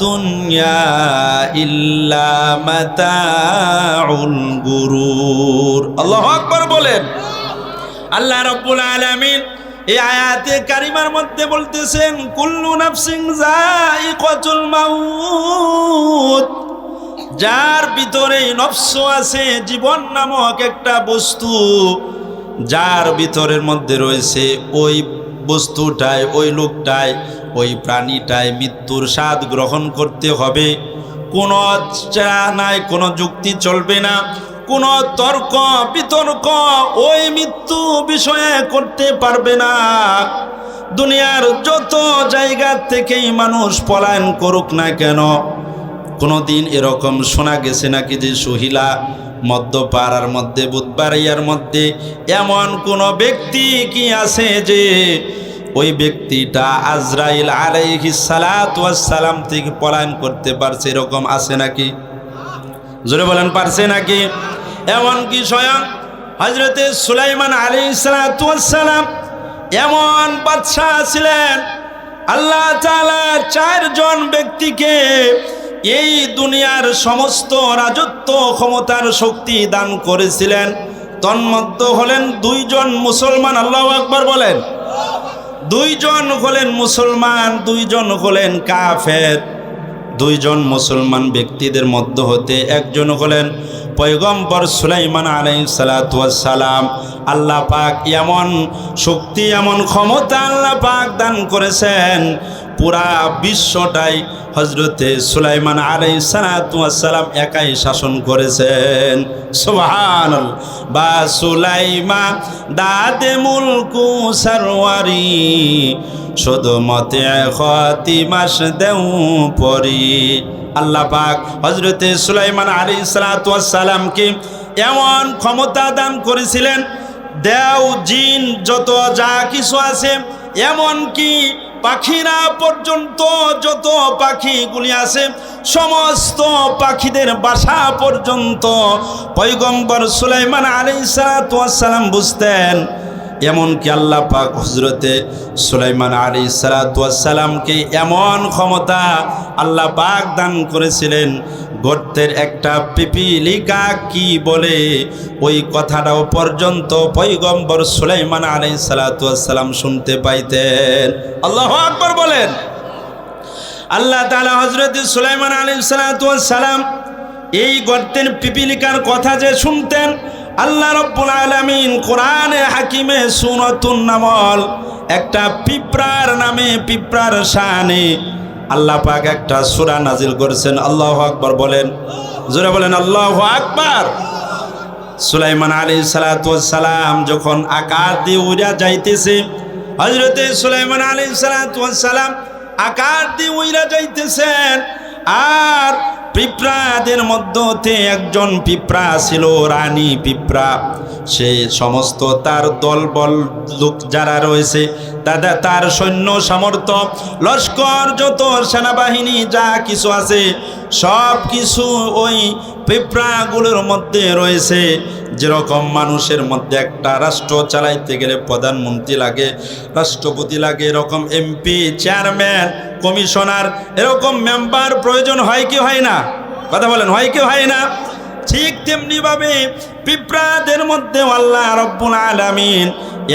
দুনিয়া ইল্লা বলেন। আল্লাহ আয়াতে কারিমার মধ্যে বলতেছেন যার ভিতরে নফস আছে, জীবন নামক একটা বস্তু। যার ভিতরের মধ্যে রয়েছে ওই বস্তুটায় ওই লোকটায় ওই প্রাণীটায় মৃত্যুর স্বাদ গ্রহণ করতে হবে। কোনো নাই, কোনো যুক্তি চলবে না। কোনো তর্ক, বিতর্ক ওই মৃত্যু বিষয়ে করতে পারবে না। দুনিয়ার যত জায়গা থেকেই মানুষ পলায়ন করুক না কেন, কোনোদিন এরকম শোনা গেছে নাকি যে সহিলা মধ্যপাড়ার মধ্যে, বুধবাড়িয়ার মধ্যে এমন কোন ব্যক্তি কি আছে যে ওই ব্যক্তিটা আজরাইল আলাইহি সালাম থেকে পলায়ন করতে পারছে, এরকম আছে নাকি? জোরে বলেন, পারছে নাকি? এমন কি স্বয়ং হজরতে সুলাইমান আলী সালাম এমন বাদশাহ ছিলেন, আল্লাহ তাআলা চারজন ব্যক্তিকে এই দুনিয়ার সমস্ত রাজত্ব ক্ষমতার শক্তি দান করেছিলেন। তন্মধ্য হলেন দুইজন মুসলমান, আল্লাহ আকবর বলেন। দুইজন হলেন মুসলমান, দুইজন হলেন কাফের। দুইজন মুসলমান ব্যক্তিদের মধ্য হতে একজন হলেন পৈগম্বর সুলাইমান আলাই সালাম। আল্লাহ পাক এমন শক্তি, এমন ক্ষমতা আল্লাহ পাক দান করেছেন। পুরা বিশ্বটাই হজরতে সুলাইমান আলাই সালাম একাই শাসন করেছেন। সোহান বা সুলাইমা দাদে মুলকু সারওয়ারি শুধু মতে খতি মাস দেউ পরি। আল্লাহ পাক হজরতে সুলাইমান আলী সালাতামকে এমন ক্ষমতা দান করেছিলেন, দেও জিন যত যা কিছু আছে এমন কি পাখিরা পর্যন্ত যত পাখিগুলি আছে, সমস্ত পাখিদের বাসা পর্যন্ত পৈগম্বর সুলাইমান আলী সালাতাম বুঝতেন। এমনকি আল্লাহ পাক হজরতে সুলাইমান আলী সালাতামকে এমন ক্ষমতা আল্লাহ পাক দান করেছিলেন গর্তের একটা পিপিলিকা কি বলে? ওই কথাটাও পর্যন্ত পৈগম্বর সুলাইমান আলী সালাতাম শুনতে পাইতেন। আল্লাহ আকবর বলেন। আল্লাহ তালা হজরত সুলাইমান আলী সালাতাম এই গর্তের পিপিলিকার কথা যে শুনতেন, আল্লাহ রব্বুল আলমিন কোরআনে হাকিমে সুনতুন নামল, একটা পিঁপড়ার নামে, পিঁপড়ার শানে আল্লাহ পাক একটা সুরা নাজিল করেছেন, আল্লাহ আকবর বলেন, জোরে বলেন, আল্লাহ আকবর। সুলাইমান আলী সালাম যখন আকার দিয়ে উড়া যাইতেছে হজরতে সুলাইমান আলী সালাম আকার দিয়ে উইরা যাইতেছেন, আর পিঁপড়াদের মধ্যতে একজন পিঁপড়া ছিল, রানী পিঁপড়া। সে সমস্ত তার দলবল লোক যারা রয়েছে দাদা তার সৈন্য সামর্থ্য, লস্কর, যত সেনাবাহিনী, যা কিছু আছে, সব কিছু ওই পিঁপড়াগুলোর মধ্যে রয়েছে। যেরকম মানুষের মধ্যে একটা রাষ্ট্র চালাইতে গেলে প্রধানমন্ত্রী লাগে, রাষ্ট্রপতি লাগে, এরকম এমপি, চেয়ারম্যান, কমিশনার, এরকম মেম্বার প্রয়োজন হয় কি হয় না? কথা বলেন, হয় কি হয় না? ঠিক তেমনিভাবে পিঁপড়াদের মধ্যে আল্লাহ রব্বুল আলামিন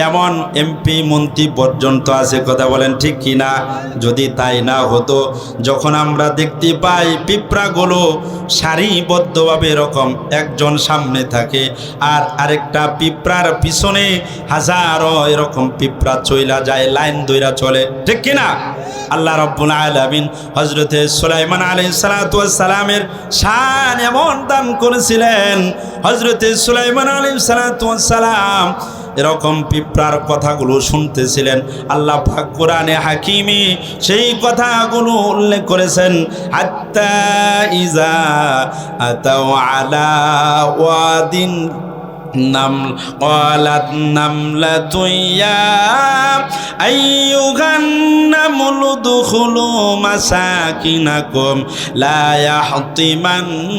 এমন এমপি, মন্ত্রী পর্যন্ত আছে, কথা বলেন ঠিক কি না যদি তাই না হতো, যখন আমরা দেখতে পাই পিঁপড়াগুলো সারিবদ্ধভাবে এরকম একজন সামনে থাকে, আর আরেকটা পিঁপড়ার পিছনে হাজারো এরকম পিঁপড়া চইলা যায়, লাইন দইরা চলে, ঠিক কি না আল্লাহ রব্বুল আলমিন হজরতে সুলাইমান আলী সালাতামের শান এমন দান করেছিলেন। হজরতে সুলাইমান আলী সালাতাম এরকম পিঁপড়ার কথাগুলো শুনতেছিলেন। আল্লাহ পাক কোরআনে হাকিমি সেই কথাগুলো উল্লেখ করেছেন আত্মা ইজা আতাও আলা ওয়াদিন نمل قالت نملة يا أيها النمل ادخلوا مساكنكم لا يحطمنكم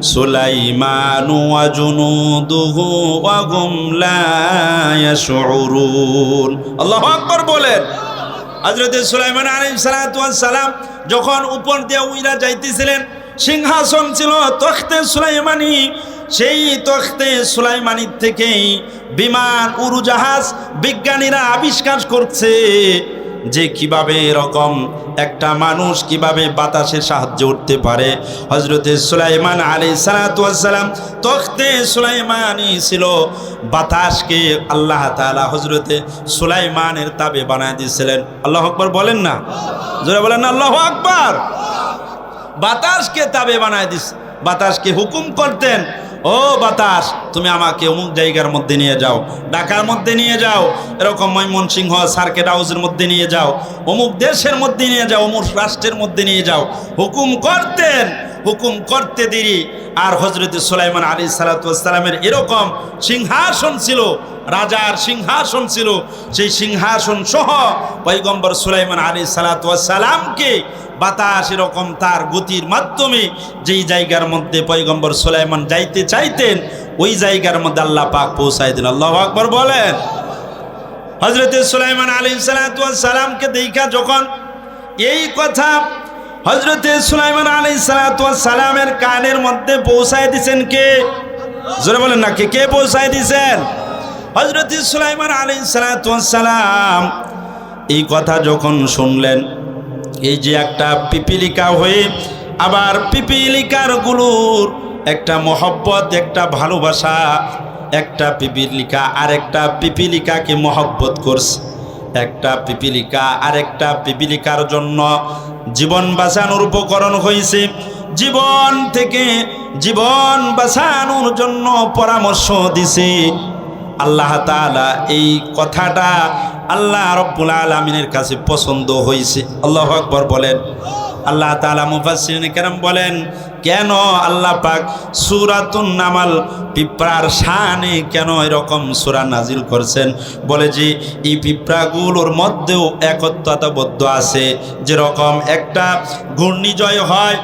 سليمان وجنوده وهم لا يشعرون الله أكبر বলেন হজরত সুলাইমান আলী সালাম যখন উপর দিয়ে উইরা যাইতেছিলেন সিংহাসন ছিল তখতে সুলাইমানি সেই তখতে সুলাইমানির থেকেই বিমান উড়োজাহাজ বিজ্ঞানীরা আবিষ্কার করছে যে কীভাবে এরকম একটা মানুষ কীভাবে বাতাসে সাহায্য উঠতে পারে। হজরতে সুলাইমান আলী সালাতাম তখতে সুলাইমানই ছিল বাতাসকে আল্লাহ তালা হজরতে সুলাইমানের তাবে বানায় দিয়েছিলেন। আল্লাহ আকবর বলেন না? জোরে বলেন না, আল্লাহ আকবর। বাতাসকে তাবে বানায় দিস, বাতাসকে হুকুম করতেন। ও বাতাস, তুমি আমাকে অমুক জায়গার মধ্যে নিয়ে যাও। ঢাকার মধ্যে নিয়ে যাও। এরকম ময়মনসিংহ, সার্কেট হাউসের মধ্যে নিয়ে যাও। অমুক দেশের মধ্যে নিয়ে যাও, অমুক রাষ্ট্রের মধ্যে নিয়ে যাও। হুকুম করতেন, হুকুম করতে দেরি। আর হজরত সুলাইমান আলী সালাতামের এরকম সিংহাসন ছিল রাজার সিংহাসন ছিল, সেই সিংহাসন সহ পৈগম্বর সুলাইমান আলী সালাতামকে বাতাস এরকম তার গতির মাধ্যমে যেই জায়গার মধ্যে পৈগম্বর সুলাইমান যাইতে চাইতেন, ওই জায়গার মধ্যে আল্লাহ পাক পৌঁছাই দিন আল্লাহ আকবর বলেন। হজরত সুলাইমান আলী সালাতামকে দেখা যখন এই কথা হজরতে সুলাইমান আলী সালামের কানের মধ্যে পৌঁছায় দিছেন কে? জোরে বলেন না, কে কে পৌঁছায় দিছেন? হজরত সুলাইমান আলী সালাম এই কথা যখন শুনলেন, এই যে একটা পিপিলিকা হয়ে আবার পিপিলিকারগুলোর একটা মহব্বত, একটা ভালোবাসা, একটা পিপিলিকা আর একটা পিপিলিকাকে মহব্বত করছে। একটা পিপিলিকা আর একটা পিপিলিকার জন্য জীবন বাঁচানোর উপকরণ হয়েছে জীবন থেকে জীবন বাঁচানোর জন্য পরামর্শ দিছে। আল্লাহ তালা এই কথাটা আল্লাহ রব্বুল আলমিনের কাছে পছন্দ হয়েছে আল্লাহ আকবর বলেন। আল্লাহ তালা মুফাসিন কেরম বলেন, কেন আল্লাহ পাক সুরাতুন নামাল পিঁপড়ার শানে কেন এরকম সুরা নাজিল করছেন? বলে যে, এই পিঁপড়াগুলোর মধ্যেও একত্রতাবদ্ধ আছে। যেরকম একটা ঘূর্ণিজয় হয়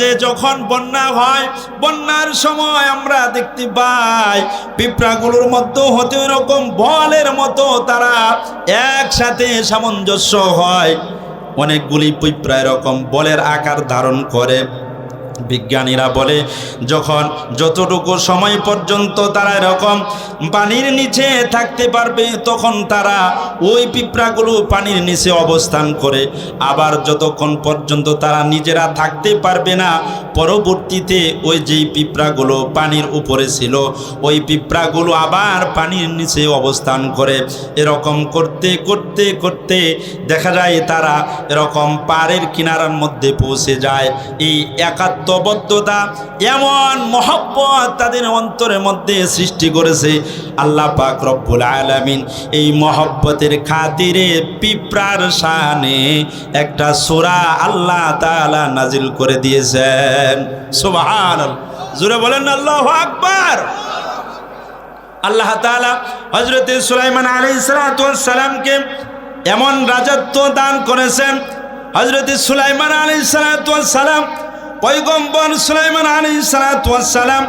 যে যখন বন্যা হয়, বন্যার সময় আমরা দেখতে পাই, পিঁপড়াগুলোর মধ্যে হতে এরকম বলের মতো তারা একসাথে সামঞ্জস্য হয়। অনেকগুলি পিঁপড়া এরকম বলের আকার ধারণ করে। বিজ্ঞানীরা বলে, যখন যতটুকু সময় পর্যন্ত তারা এরকম পানির নিচে থাকতে পারবে, তখন তারা ওই পিঁপড়াগুলো পানির নিচে অবস্থান করে। আবার যতক্ষণ পর্যন্ত তারা নিজেরা থাকতে পারবে না, পরবর্তীতে ওই যেই পিঁপড়াগুলো পানির উপরে ছিল, ওই পিঁপড়াগুলো আবার পানির নিচে অবস্থান করে। এরকম করতে করতে করতে দেখা যায় তারা এরকম পাড়ের কিনারার মধ্যে পৌঁছে যায়। এই একাত্ম ঐক্যবদ্ধতা, এমন মহব্বত তাদের অন্তরের মধ্যে সৃষ্টি করেছে আল্লাহ পাক রব্বুল আলামিন। এই মহব্বতের খাতিরে পিঁপড়ার শানে একটা সোরা আল্লাহ তাআলা নাজিল করে দিয়েছেন। সুবহান জুড়ে বলেন আল্লাহ আকবার। আল্লাহ তাআলা হজরত সুলাইমান আলাইহিস সালামকে এমন রাজত্ব দান করেছেন। হজরত সুলাইমান আলাইহিস সালাম পৈগম্বর সুলাইমান আলী সালাম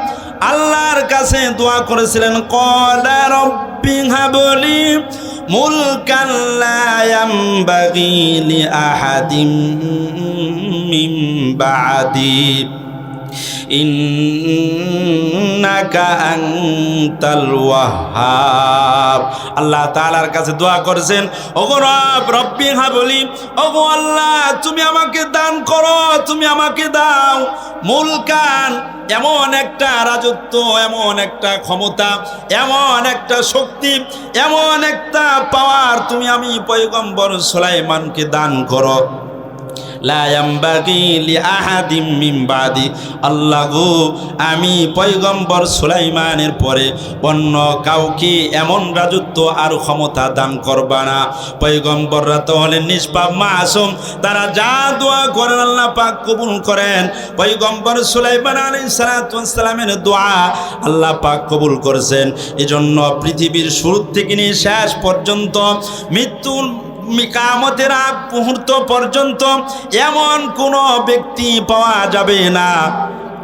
আল্লাহর কাছে দোয়া করেছিলেন কলা রব্বি মুলকাল্লায়াম বাগিলি আহাদিম বাদি। ইন্নাকা আনতাল ওয়াহ্হাব আল্লাহ তাআলার কাছে দোয়া করেছেন, ওগো রব, রব্বি হাবলি, ওগো আল্লাহ, তুমি আমাকে দান করো, তুমি আমাকে দাও। মুলকান এমন একটা রাজত্ব, এমন একটা ক্ষমতা, এমন একটা শক্তি, এমন একটা পাওয়ার তুমি আমি পয়গম্বর সুলাইমানকে দান করো। আল্লাহ আমি পয়গম্বর সুলাইমানের পরে অন্য কাউকে এমন রাজত্ব আর ক্ষমতা দান করবা না। পয়গম্বররা তো হলেন নিষ্পাপ মাসুম, তারা যা দোয়া করেন আল্লাহ পাক কবুল করেন। পয়গম্বর সুলাইমান আলাইহিস সালামের দোয়া আল্লাহ পাক কবুল করেছেন। এজন্য পৃথিবীর শুরু থেকে নিয়ে শেষ পর্যন্ত মৃত্যুর কামতের আগ মুহূর্ত পর্যন্ত এমন কোনো ব্যক্তি পাওয়া যাবে না।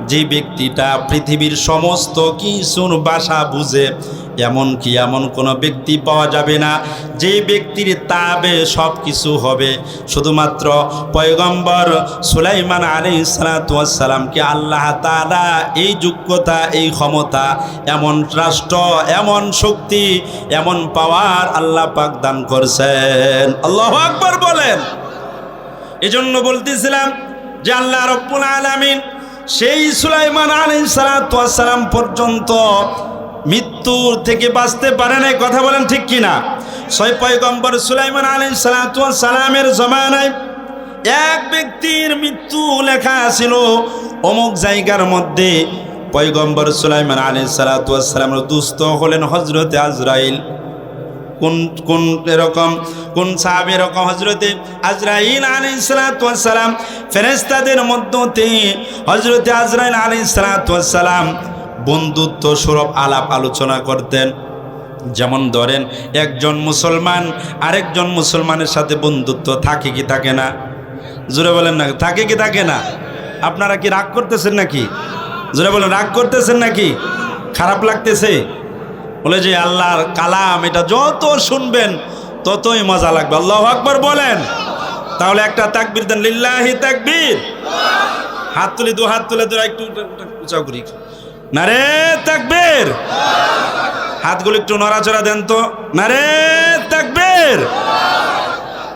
যে ব্যক্তিটা পৃথিবীর সমস্ত কিছুর বাসা বুঝে এমন কি এমন কোনো ব্যক্তি পাওয়া যাবে না যে ব্যক্তির তাবে সব কিছু হবে। শুধুমাত্র পয়গম্বর সুলাইমান আলী সালাতামকে আল্লাহ তালা এই যোগ্যতা, এই ক্ষমতা, এমন রাষ্ট্র, এমন শক্তি, এমন পাওয়ার আল্লাহ পাক দান করছেন। আল্লাহ আকবর বলেন। এজন্য বলতেছিলাম যে আল্লাহ রব্বুল আলামিন সেই সুলাইমান আলী সালাম পর্যন্ত মৃত্যুর থেকে বাঁচতে পারে নাই, কথা বলেন ঠিক কিনা ছয় পয়গম্বর সুলাইমান আলী সালামের জমানায় এক ব্যক্তির মৃত্যু লেখা ছিল অমুক জায়গার মধ্যে। পয়গম্বর সুলাইমান আলী সালামের দুস্থ হলেন হজরতে আজরাইল। কোন কোন এরকম, কোন সাহাব এরকম হজরতে আজরাইল আলী সালাম ফেরেস্তাদের মধ্যতে হজরতে আজরাইল আলী সালাম বন্ধুত্ব স্বরূপ আলাপ আলোচনা করতেন। যেমন ধরেন, একজন মুসলমান আরেকজন মুসলমানের সাথে বন্ধুত্ব থাকে কি থাকে না? জোরে বলেন না, থাকে কি থাকে না? আপনারা কি রাগ করতেছেন নাকি? জোরে বলেন, রাগ করতেছেন নাকি? খারাপ লাগতেছে? বলে যে আল্লাহর কালাম, এটা যত শুনবেন ততই মজা লাগবে। আল্লাহ আকবর বলেন। তাহলে একটা তাকবির দেন, লিল্লাহি তাকবির। হাত তুলে, দু হাত তুলে তোরা একটু উঁচাও করি না রে তাকবীর। হাতগুলো একটু নড়াচড়া দেন তো। না রে তাকবীর।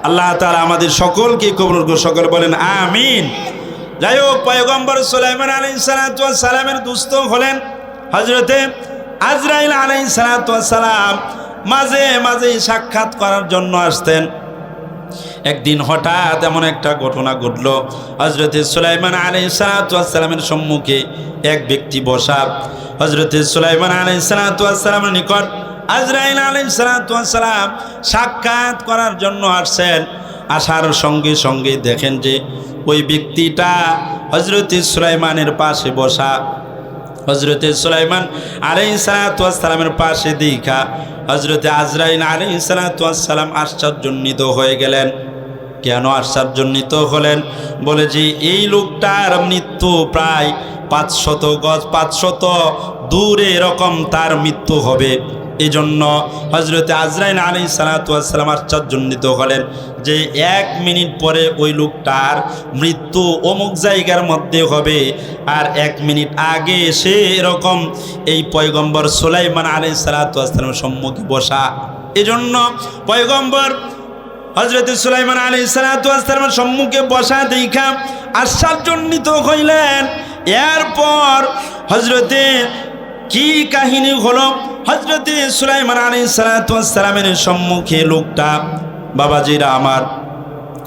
আল্লাহ তাআলা আমাদের সকলকে কবুল করুন সকল বলেন, আমিন। যাই হোক, পয়গম্বর সুলাইমান আলাইহিস সালামের দুস্থ হলেন হজরতে আজরাইল আলাই সালাম মাঝে মাঝে সাক্ষাৎ করার জন্য আসতেন। একদিন হঠাৎ এমন একটা ঘটনা ঘটল হজরতে সুলাইমান আলাই সালাতামের সম্মুখে এক ব্যক্তি বসা। হজরতে সুলাইমান আলাই সালাতামের নিকট আজরাইল আলাই সালাতাম সাক্ষাৎ করার জন্য আসছেন। আসার সঙ্গে সঙ্গে দেখেন যে ওই ব্যক্তিটা হজরতে সুলাইমানের পাশে বসা। হজরতে সুলাইমান আলাই সালাতামের পাশে দীঘা। হজরতে আজরাইন আলাই সালাতাম আশ্চর্যজনিত হয়ে গেলেন। কেন আশ্চর্যজনিত হলেন? বলে যে, এই লোকটার মৃত্যু প্রায় পাঁচশত গজ, পাঁচশত দূরে এরকম তার মৃত্যু হবে। এই জন্য হজরতে আজরাইল আলী সালাতাম আশ্চর্যজনিত হলেন যে এক মিনিট পরে ওই লোকটার মৃত্যু অমুক জায়গার মধ্যে হবে আর এক মিনিট আগে সে এরকম এই পয়গম্বর সোলাইমান আলী সালাতামের সম্মুখে বসা। এজন্য পয়গম্বর হজরত সুলাইমান আলী সালাতামের সম্মুখে বসা দেখা আশ্চর্যজনিত হইলেন। এরপর হজরতে কি কাহিনী হলো? হজরতে সুলাইমান আলী সালাতামের সম্মুখে লোকটা, বাবাজিরা আমার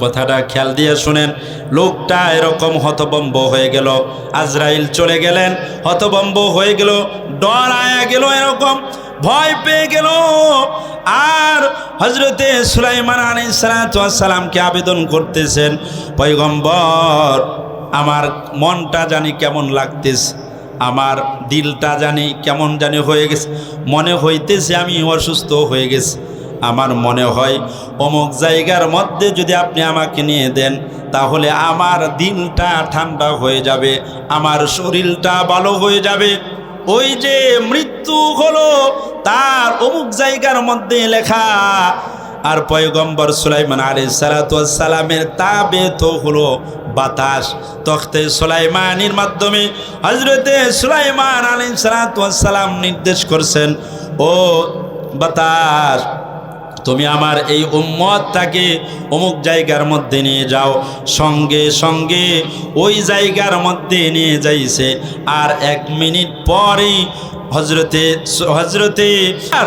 কথাটা খেয়াল দিয়ে শুনেন, লোকটা এরকম হতবম্ব হয়ে গেল, আজরাইল চলে গেলেন, হতবম্ব হয়ে গেল ডর আয়া গেল এরকম, ভয় পেয়ে গেল। আর হজরতে সুলাইমান আলী সালাতামকে আবেদন করতেছেন পৈগম্বর আমার মনটা জানি কেমন লাগতেছে। আমার দিলটা জানি কেমন জানি হয়ে গেছে। মনে হইতেছে আমি অসুস্থ হয়ে গেছি। আমার মনে হয় অমুক জায়গার মধ্যে যদি আপনি আমাকে নিয়ে দেন, তাহলে আমার দিনটা ঠান্ডা হয়ে যাবে, আমার শরীরটা ভালো হয়ে যাবে। ওই যে মৃত্যু হলো, তার অমুক জায়গার মধ্যে লেখা আর পয়গম্বর সুলাইমান আলী সালাতামের তাবে তো হলো বাতাস। তখতে সুলাইমানির মাধ্যমে হজরতে সুলাইমান আলী সালাতাম নির্দেশ করছেন, ও বাতাস, তুমি আমার এই উম্মতটাকে অমুক জায়গার মধ্যে নিয়ে যাও। সঙ্গে সঙ্গে ওই জায়গার মধ্যে নিয়ে যাইছে। আর এক মিনিট পরেই হজরতে হজরতে আর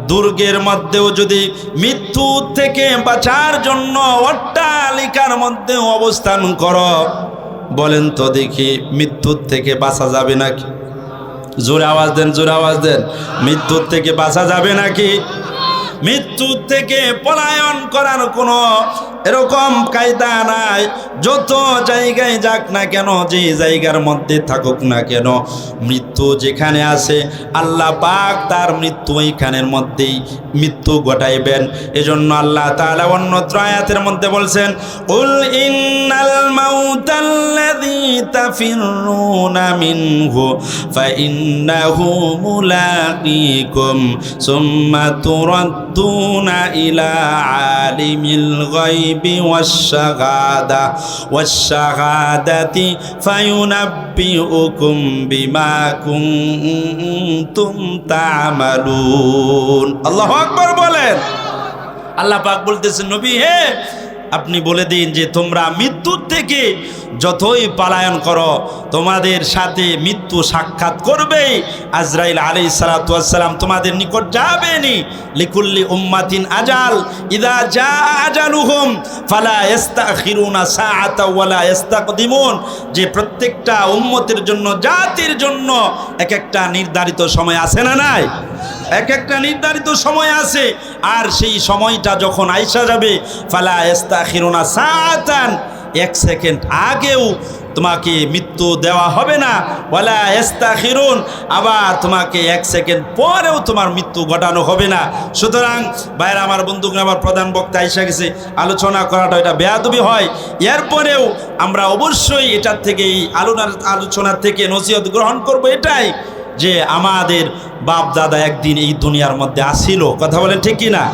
দুর্গের মধ্যেও যদি মৃত্যু থেকে বাঁচার জন্য অট্টালিকার মধ্যে অবস্থান কর। বলেন তো দেখি, মৃত্যুর থেকে বাঁচা যাবে নাকি? জোরে আওয়াজ দেন, জোরে আওয়াজ দেন। মৃত্যুর থেকে বাঁচা যাবে নাকি? মৃত্যুর থেকে পলায়ন করার কোনো এরকম কায়দা নাই। যত জায়গায় যাক না কেন, যে জায়গার মধ্যে থাকুক না কেন, মৃত্যু যেখানে আছে, আল্লাহ পাক তার মৃত্যু ওইখানের মধ্যেই মৃত্যু ঘটাইবেন। এজন্য আল্লাহ তাআলা অন্য ত্রয়াতের মধ্যে বলছেন, উল ইন্নাল মাউতাল্লাযী তাফিরুনা মিনহু ফাইন্নাহু মুলাকীকুম, সুম্মা তুরাদ্দুনা ইলা আলিমিল গায়বি। ওয়াশ-শাহাদা والشهادة فينبئكم بما كنتم تعملون الله أكبر বলেন আল্লাহ পাক বলতেছেন নবী হে আপনি বলে দিন যে তোমরা মৃত্যুর থেকে যতই পালায়ন করো, তোমাদের সাথে মৃত্যু সাক্ষাৎ করবেই আজরাইল আলী সালাতাম তোমাদের নিকট যাবেনি। লিকুল্লি উম্মাতিন আজাল, ইদা যা আজালুহুম, ফালা ইস্তাখিরুনা সাআতা ওয়ালা ইস্তাকদিমুন। যে প্রত্যেকটা উম্মতের জন্য, জাতির জন্য এক একটা নির্ধারিত সময় আছে না নাই? এক একটা নির্ধারিত সময় আছে, আর সেই সময়টা যখন আইসা যাবে, ফালা ইস্তাখিরুনা সাআতান, এক সেকেন্ড আগেও তোমাকে মৃত্যু দেওয়া হবে না, ওয়ালা এস্তাখিরুন, আবার তোমাকে এক সেকেন্ড পরেও তোমার মৃত্যু ঘটানো হবে না। সুতরাং বাইরে আমার বন্ধুকে আমার প্রধান বক্তা এসে গেছে, আলোচনা করাটা এটা বেয়াদবি হয়। এরপরেও আমরা অবশ্যই এটার থেকে এই আলোনার আলোচনার থেকে নসিহত গ্রহণ করব এটাই। যে আমাদের বাপ দাদা একদিন এই দুনিয়ার মধ্যে আসিল। কথা বলেন ঠিক কিনা?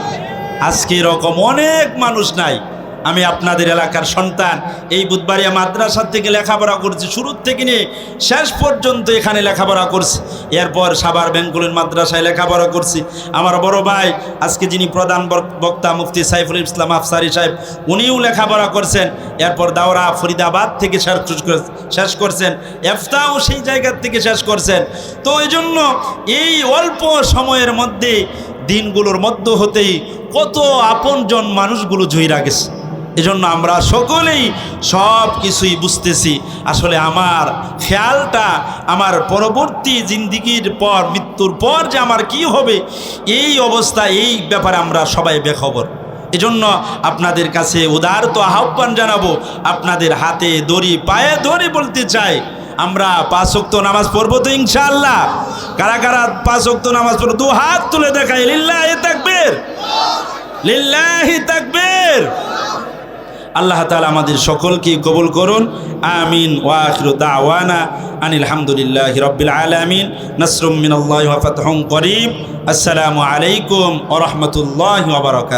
আজকে এরকম অনেক মানুষ নাই। আমি আপনাদের এলাকার সন্তান। এই বুধবারিয়া মাদ্রাসার থেকে লেখাপড়া করছি, শুরুর থেকে নিয়ে শেষ পর্যন্ত এখানে লেখাপড়া করছি। এরপর সাবার বেঙ্গলের মাদ্রাসায় লেখাপড়া করছি। আমার বড় ভাই, আজকে যিনি প্রধান বক- বক্তা মুফতি সাইফুল ইসলাম আফসারি সাহেব, উনিও লেখাপড়া করছেন। এরপর দাওরা ফরিদাবাদ থেকে শেষ শেষ করছেন। এফতাও সেই জায়গার থেকে শেষ করছেন। তো এই জন্য এই অল্প সময়ের মধ্যে দিনগুলোর মধ্য হতেই কত আপনজন মানুষগুলো জয়রা গেছে। এজন্য আমরা সকলেই সব কিছুই বুঝতেছি। আসলে আমার খেয়ালটা, আমার পরবর্তী জিন্দিগির পর, মৃত্যুর পর যে আমার কি হবে, এই অবস্থা, এই ব্যাপারে আমরা সবাই বেখবর। এজন্য আপনাদের কাছে উদারত আহ্বান জানাব, আপনাদের হাতে দড়ি, পায়ে দড়ি বলতে চাই। আমরা পাঁচ ওয়াক্ত নামাজ পড়ব তো ইনশাআল্লাহ। কারা কারা পাঁচ ওয়াক্ত নামাজ পড়ব দু হাত তুলে দেখাই, লিল্লাহি তাকবীর। লিল্লাহি তাকবীর। আল্লাহ তাআলা আমাদের সকলকে কবুল করুন। আমিন। ওয়া আখিরু দাওয়ানা আনিল হামদুলিল্লাহি রাব্বিল আলামিন। নাসরুম মিনাল্লাহি ওয়া ফাতহুন করিম। আসসালামু আলাইকুম ওরহমতুল্লাহ বারাকাতুহু।